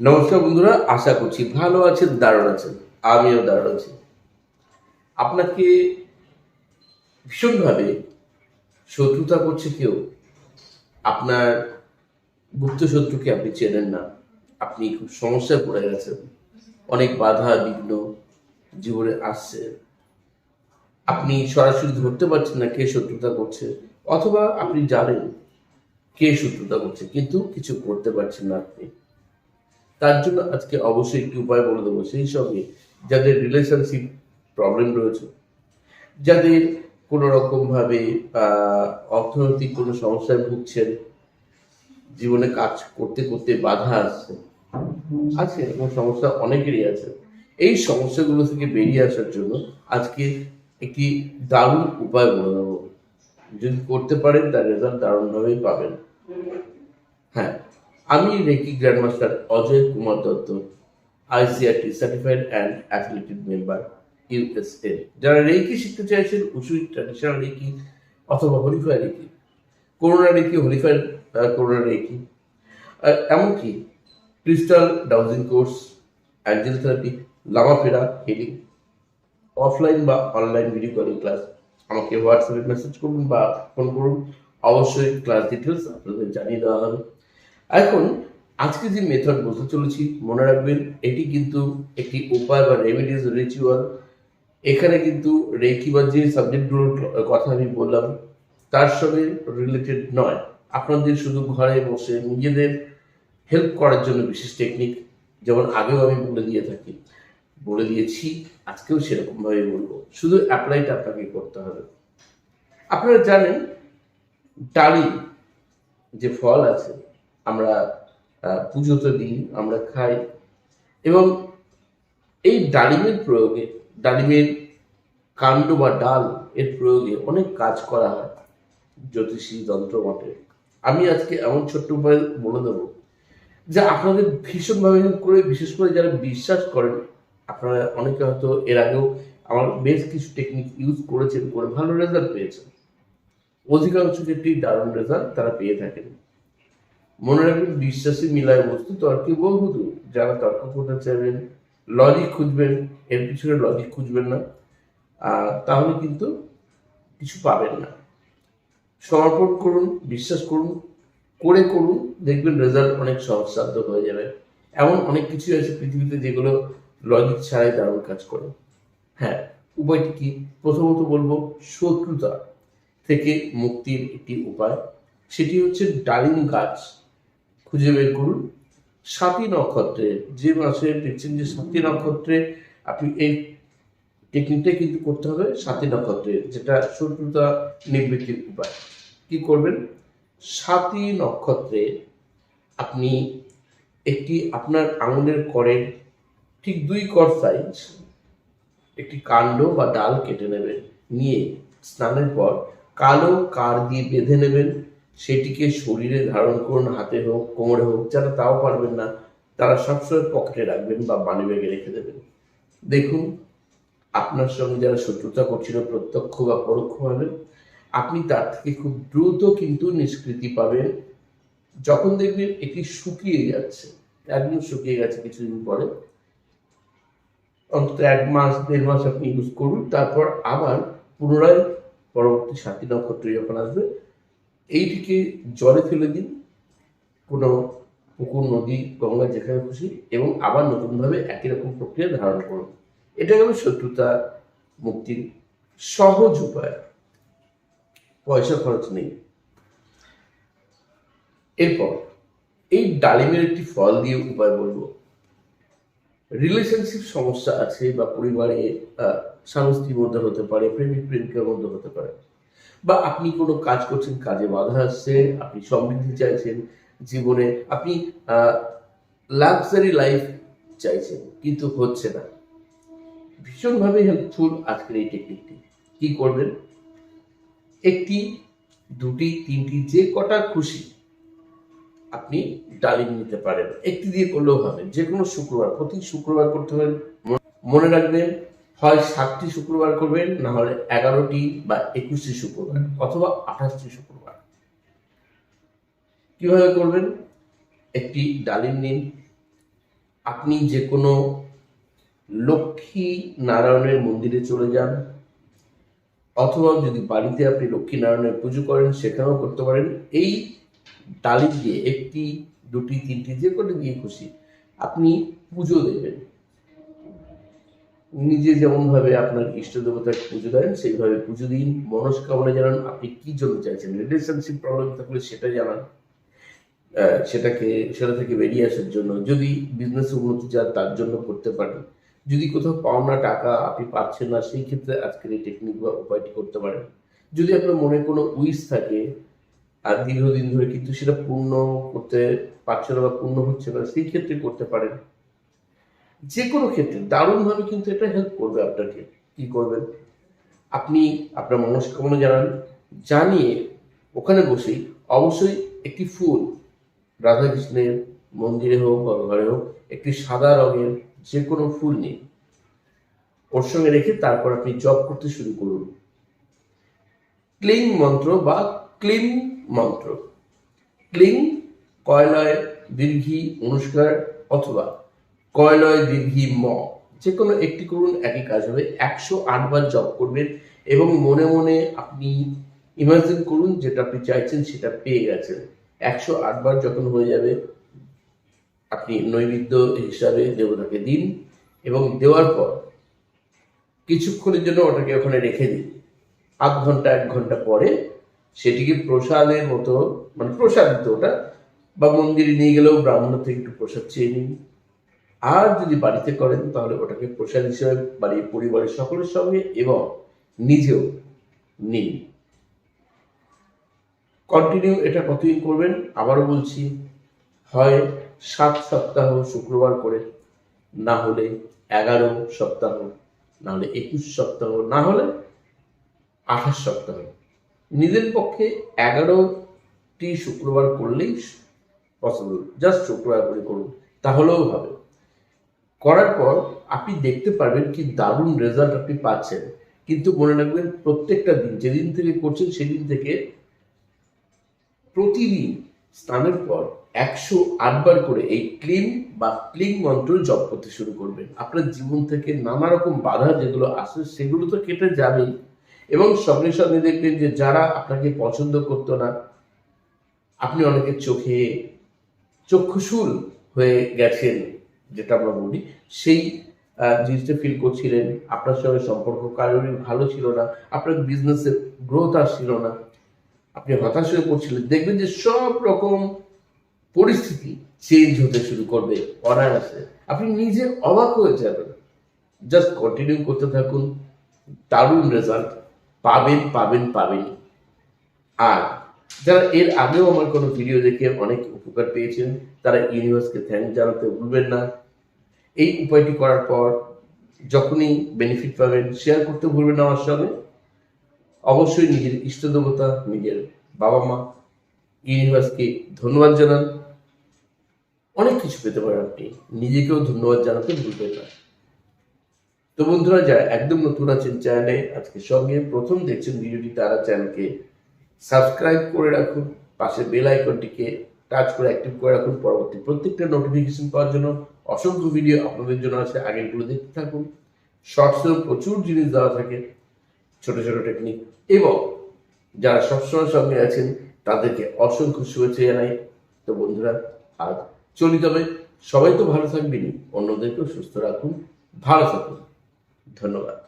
নমস্কার বন্ধুরা, আশা করছি ভালো আছেন, দারুণ আছেন। আমিও দারুণ আছি। আপনাকে ভীষণভাবে শত্রুতা করছে কেউ? আপনার গুপ্ত শত্রুকে আপনি চেনেন না। আপনি খুব সমস্যায় পড়ে গেছেন। অনেক বাধা বিঘ্ন জীবনে আসছে। আপনি সরাসরি ধরতে পারছেন না কে শত্রুতা করছে। অথবা আপনি জানেন কে শত্রুতা করছে কিন্তু কিছু করতে পারছেন না আপনি। তার জন্য আজকে অবশ্যই একটি উপায় বলে দেবো, সেই সঙ্গে যাদের রিলেশনশিপ প্রবলেম রয়েছে, যাদের কোনো রকমভাবে অর্থনৈতিক কোনো সমস্যায় ভুগছেন, জীবনে কাজ করতে করতে বাধা আসছে, আছে এরকম সমস্যা অনেকেরই আছে। এই সমস্যাগুলো থেকে বেরিয়ে আসার জন্য আজকে একটি দারুণ উপায় বলে দেবো। যদি করতে পারেন, তার রেজাল্ট দারুণভাবেই পাবেন। হ্যাঁ আমি reiki grandmaster Ajay Kumar Dutta ICRT certified and athletic member USA যারা রেকি শিখতে চাইছেন উসুই ট্র্যাডিশনাল রেকি অথবা হরিফাই রেকি করোনা রেকি হরিফাই করোনা রেকি এমনকি crystal dowsing course angel therapy লামাফেরা healing offline বা অনলাইন ভিডিও কলিং ক্লাস আমাকে হোয়াটসঅ্যাপে মেসেজ করুন বা ফোন করুন, অবশ্যই ক্লাস ডিটেলস আপনাদের জানিয়ে দেওয়া হবে। এখন, আজকে যে মেথড বলতে চলেছি, মনে রাখবেন, এটি কিন্তু একটি উপায় বা রেমিডিস রিচুয়াল এখানে কিন্তু রেকি বা যে সাবজেক্টগুলোর কথা আমি বললাম, তার সঙ্গে রিলেটেড নয়। আপনাদের শুধু ঘরে বসে নিজেদের হেল্প করার জন্য বিশেষ টেকনিক যেমন আগেও আমি বলে দিয়ে থাকি। বলে দিয়েছি, আজকেও সেরকমভাবে বলব। শুধু অ্যাপ্লাইটা আপনাকে করতে হবে। আপনারা জানেন ডালিম যে ফল আছে, আমরা পুজোতে দিই, আমরা খাই। এবং এই ডালিমের প্রয়োগে, ডালিমের কাণ্ড বা ডাল এর প্রয়োগে অনেক কাজ করা হয় জ্যোতিষী যন্ত্রমঠে আমি আজকে এমন ছোট্ট উপায় বলে দেবো যে আপনাদের ভীষণভাবে করে, বিশেষ করে যারা বিশ্বাস করেন আপনারা অনেকে হয়তো এর আগেও আমার বেশ কিছু টেকনিক ইউজ করেছেন করে ভালো রেজাল্ট পেয়েছেন। অধিকাংশ ক্ষেত্রেই দারুণ রেজাল্ট তারা পেয়ে থাকেন। মনে রাখবেন বিশ্বাসী মিলায় বস্তু তর্কে বহুদূর যারা তর্ক করতে চাইবেন লজিক খুঁজবেন, এর পিছনে লজিক খুঁজবেন না তাহলে কিন্তু কিছু পাবেন না। সমর্পণ করুন, বিশ্বাস করুন, করে করুন, দেখবেন রেজাল্ট অনেক সহজসাধ্য হয়ে যাবে। এমন অনেক কিছুই আছে পৃথিবীতে যেগুলো লজিক ছাড়াই দারুণ কাজ করে। হ্যাঁ উপায়টি কি? প্রথমত বলব, শত্রুতা থেকে মুক্তির একটি উপায়। সেটি হচ্ছে ডালিম গাছ। খুঁজে বের করুন। সাতী নক্ষত্রে, যে মাসে দেখছেন যে সাতী নক্ষত্রে আপনি এই টেকনিকটা কিন্তু করতে হবে সাতী নক্ষত্রে, যেটা শত্রুতা নিবৃত্তির উপায়। কি করবেন? সাতী নক্ষত্রে আপনি একটি আপনার আঙুলের করের ঠিক দুই কর সাইজ একটি কাণ্ড বা ডাল কেটে নেবেন। নিয়ে স্নানের পর কালো কার দিয়ে বেঁধে নেবেন। সেটিকে শরীরে ধারণ করুন, হাতে হোক, কোমরে হোক যারা তাও পারবেন না। তারা সবসময় পকেটে রাখবেন বা মানি ব্যাগে রেখে দেবেন। দেখুন, আপনার সঙ্গে যারা শত্রুতা করছিল, প্রত্যক্ষ বা পরোক্ষভাবে আপনি তার থেকে খুব দ্রুত কিন্তু নিষ্কৃতি পাবেন। যখন দেখবেন এটি শুকিয়ে যাচ্ছে, একদম শুকিয়ে গেছে কিছুদিন পরে অন্তত এক মাস, দেড় মাস আপনি ইউজ করুন, তারপর আবার পুনরায় পরবর্তী সাতটি নক্ষত্র যখন আসবে, এইটিকে জলে ফেলে দিন। কোনো পুকুর, নদী, গঙ্গা, যেখানে খুশি, এবং আবার নতুনভাবে একই রকম প্রক্রিয়া ধারণ করুন। এটা গেল শত্রুতা, মুক্তির সহজ উপায়। পয়সা খরচ নেই। এরপর, এই ডালিমের একটি ফল দিয়ে উপায় বলব। রিলেশনশিপ সমস্যা আছে বা পরিবারে স্বামী স্ত্রীর মধ্যে হতে পারে, প্রেমিক প্রেমিকার মধ্যে হতে পারে। বা আপনি কোনো কাজ করছেন, কাজে বাধা আসছে, আপনি সমৃদ্ধি চাইছেন জীবনে, আপনি লাক্সারি লাইফ চাইছেন, কিন্তু হচ্ছে না। ভীষণভাবে হেল্পফুল আজকের এই টেকনিকটি কি করবেন? একটি, দুটি, তিনটি, যে কটা খুশি আপনি ডালিম নিতে পারেন। একটি দিয়ে করলেও হবে। যে কোনো শুক্রবার, প্রতি শুক্রবার করতে হবে। মনে- রাখবেন, হয় সাতটি শুক্রবার করবেন, না হলে এগারোটি বা একুশটি শুক্রবার অথবা আঠাশটি শুক্রবার। কীভাবে করবেন? একটি ডালিম নিন। আপনি যে কোনো লক্ষ্মী নারায়ণের মন্দিরে চলে যান, অথবা যদি বাড়িতে আপনি লক্ষ্মী নারায়ণের পুজো করেন, সেখানেও করতে পারেন। এই ডালিম দিয়ে একটি, দুটি, তিনটি, যে কোনো দিয়ে খুশি, আপনি পুজো দেবেন। নিজে যেমন ভাবে আপনার ইষ্ট দেবতাকে পুজো দেন, সেইভাবে পুজো দিন। মনস্কামনা জানান, আপনি কি জন্য চাইছেন? রিলেশনশিপ প্রবলেম থাকলে সেটা জানান। সেটাকে, সেটা থেকে বেরিয়ে আসার জন্য। যদি বিজনেস উন্নতি চান, তার জন্য করতে পারেন। যদি কোথাও পাওনা টাকা আপনি পাচ্ছেন না, সেই ক্ষেত্রে আজকের এই টেকনিক বা উপায়টি করতে পারেন। যদি আপনার মনে কোনো উইস থাকে আর দীর্ঘদিন ধরে কিন্তু সেটা পূর্ণ করতে পারছে না বা পূর্ণ হচ্ছে না, সেই ক্ষেত্রে করতে পারেন। যে কোনো ক্ষেত্রে, দারুণভাবে কিন্তু এটা হেল্প করবে আপনাকে। কি করবেন? আপনি আপনার মনস্কামনা জানান, জানিয়ে ওখানে বসেই অবশ্যই একটি ফুল, রাধাকৃষ্ণের মন্দিরে হোক বা ঘরে হোক, একটি সাদা রঙের যে কোনো ফুল নিন ওর সঙ্গে রেখে তারপর আপনি জপ করতে শুরু করুন। ক্লিং মন্ত্র বা ক্লিম মন্ত্র। ক্লিং, কয়লয়, দীর্ঘি, অনুষ্কার অথবা কয়লয়, দীর্ঘি, ম। যে কোনো একটি করুন, একই কাজ হবে। একশো আটবার জপ করবেন এবং মনে মনে আপনি ইমাজিন করুন, যেটা আপনি চাইছেন সেটা পেয়ে গেছেন। একশো আটবার যখন হয়ে যাবে, আপনি নৈবেদ্য হিসাবে দেবতাকে দিন এবং দেওয়ার পর কিছুক্ষণের জন্য ওটাকে ওখানে রেখে দিন। আধ ঘণ্টা, এক ঘণ্টা পরে সেটিকে প্রসাদের মতো মানে প্রসাদ দিতে ওটা, বা মন্দিরে নিয়ে গেলেও ব্রাহ্মণ থেকে একটু প্রসাদ চেয়ে নিন। আর যদি বাড়িতে করেন, তাহলে ওটাকে প্রসাদ হিসেবে বাড়ির পরিবারের সকলের সঙ্গে এবং নিজেও নিন। কন্টিনিউ এটা কতদিন করবেন? আবারও বলছি, হয় সাত সপ্তাহ শুক্রবার করে, না হলে এগারো সপ্তাহ, না হলে একুশ সপ্তাহ, না হলে আঠাশ সপ্তাহ। নিজের পক্ষে এগারোটি শুক্রবার করলেই পসিবল জাস্ট শুক্রবার করে করুন, তাহলেও হবে। করার পর আপনি দেখতে পারবেন কি দারুণ রেজাল্ট আপনি পাচ্ছেন। কিন্তু মনে রাখবেন প্রত্যেকটা দিন, যেদিন থেকে করছেন সেদিন থেকে প্রতিদিন স্নানের পর একশো আটবার করে এই ক্লিন বা ক্লিন মন্ত্র জপ করতে শুরু করবেন। আপনার জীবন থেকে নানা রকম বাধা যেগুলো আসে, সেগুলো তো কেটে যাবেই। এবং সঙ্গে সঙ্গে দেখবেন যে যারা আপনাকে পছন্দ করতো না, আপনি অনেকের চোখে চক্ষুশূল হয়ে গেছেন, যেটা আমরা বলি। সেই জিনিসটা ফিল করছিলেন, আপনার সঙ্গে সম্পর্ক কারোরই ভালো ছিল না, আপনার বিজনেসের গ্রোথ আসছিল না। আপনি হতাশ হয়ে পড়ছিলেন, দেখবেন যে সব রকম পরিস্থিতি চেঞ্জ হতে শুরু করবে অনায়াসে। আপনি নিজে অবাক হয়ে যাবেন। জাস্ট কন্টিনিউ করতে থাকুন, দারুণ রেজাল্ট পাবেন পাবেন পাবেন। আর যারা এর আগেও আমার কোনো ভিডিও দেখে অনেক উপকার পেয়েছেন, তারা ইউনিভার্সকে থ্যাংক জানাতে ভুলবেন না। এই উপায়টি করার পর যখনই বেনিফিট পাবেন শেয়ার করতে ভুলবেন না আমার সঙ্গে। অবশ্যই নিজের ইষ্ট দেবতা নিজের বাবা মা ইউনিভার্সকে ধন্যবাদ জানান। অনেক কিছু পেতে পারেন আপনি। নিজেকেও ধন্যবাদ জানাতে ভুলবেন না। তো বন্ধুরা, যারা একদম নতুন আছেন চ্যানেলে, আজকে সঙ্গে প্রথম দেখছেন ভিডিওটি, তারা চ্যানেলকে সাবস্ক্রাইব করে রাখুন, পাশে বেল আইকনটিকে টাচ করে অ্যাক্টিভ করে রাখুন। পরবর্তী প্রত্যেকটা নোটিফিকেশন পাওয়ার জন্য অসংখ্য ভিডিও আপনাদের জন্য আছে আগেরগুলো দেখতে থাকুন। শর্টসেও প্রচুর জিনিস দেওয়া থাকে, ছোট ছোট টেকনিক এবং যারা সবসময় সঙ্গে আছেন, তাদেরকে অসংখ্য শুভেচ্ছা জানাই। তো বন্ধুরা, আর চলি তবে, সবাই তো ভালো থাকবেনি অন্যদেরকেও সুস্থ রাখুন, ভালো থাকুন। ধন্যবাদ।